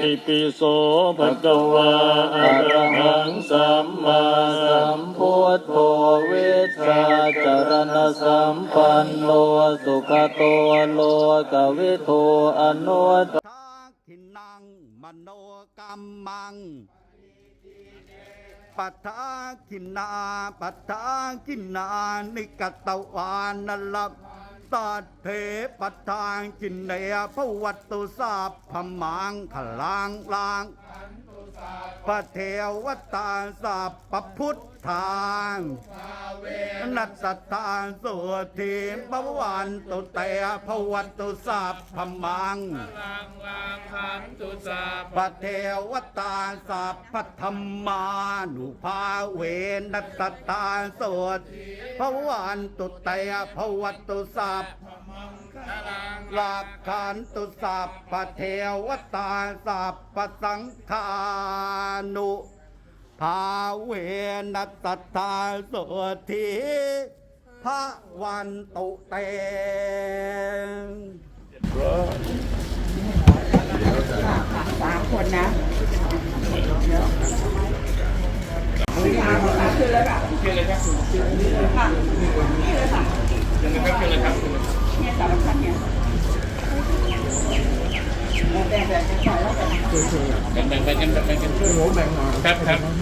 ติปิโสภะคะวาอะระหังสัมมาสัมพุทโธเวชชาจารณสัมปันโนสุขโตโลกวิโทอนุตทินังมโนกรรมังปัทาคินาปัทาคินานิกตวานนลับ ตัดเทปัทางจินเนยพวัตตุสาพพมังขลางลางพระเทวตาสัพพพุทธางนัสสตาสุทีปวันตุเตพวัตตุสัพพมังลังลังขันตุสาพระเทวตาสัพพธรรมานุภาเวนัสตตาโสดพระวันตุเตยพระวัตตุสัพหลักขันตุสัพพะเทวตาสัพพสังฆานุ ภาเวนัสตตาโสทีพระวันตุเตสามคนนะขึ้นแล้วค่ะขึ้นเลยครับค่ะนี่เลยค่ะขึ้นเลยครับขึ้นเลยครับเนี่ยสารพัดเนี่ยแบ่งแบ่งกันไปแล้วกันแบ่งแบ่งแบ่งกันแบ่งกันครับครับ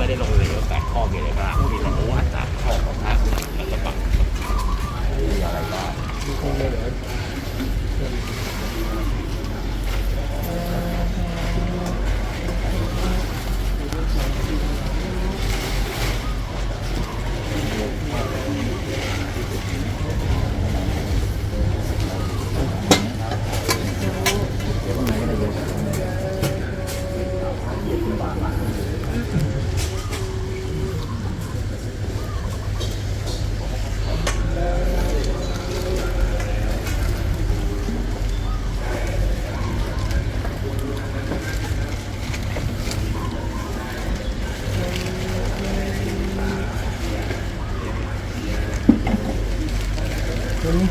ไม่ได้ลงเลยว่าแปดข้อมีอะไรบ้างมีแต่ว่าจากข้อของพระแล้วก็ปักมีอะไรบ้าง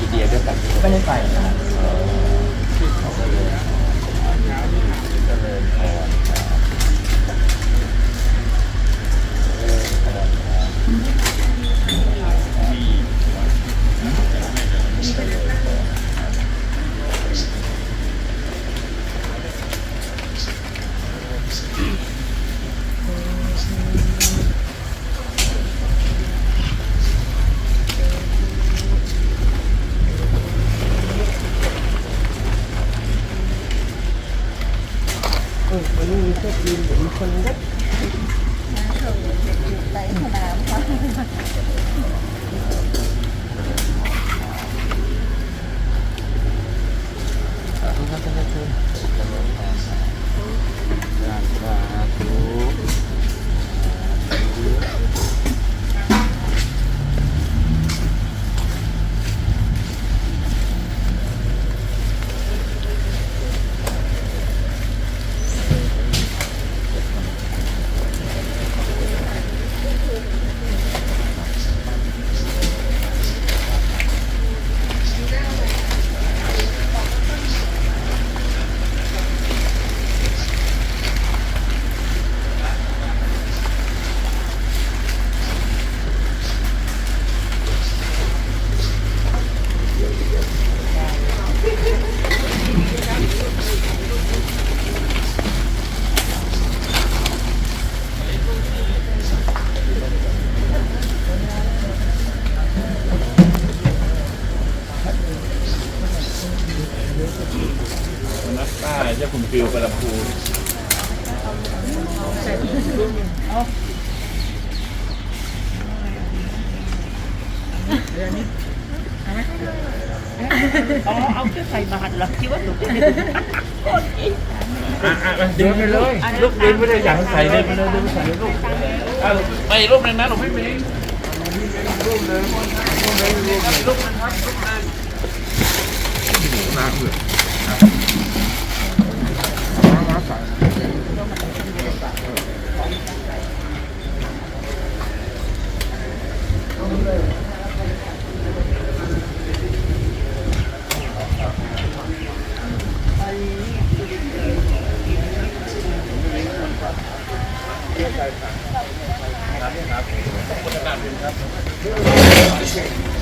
นเดียด้วยกันไม่ได้ไป ป้าเจ้าคุณฟิวกระพูเอาโอ้เอาเครื่องใส่บาทเหรอคิดว่าหนูกอะอะเดินไปเลยลูกเดินไม่ได้อยากใส่เลยไปเลยเดินไปใส่ลูกอ่ไปรูปในนั้นหลวงพี่เม้งรูปเลยรูปเลยลูปเลยครับ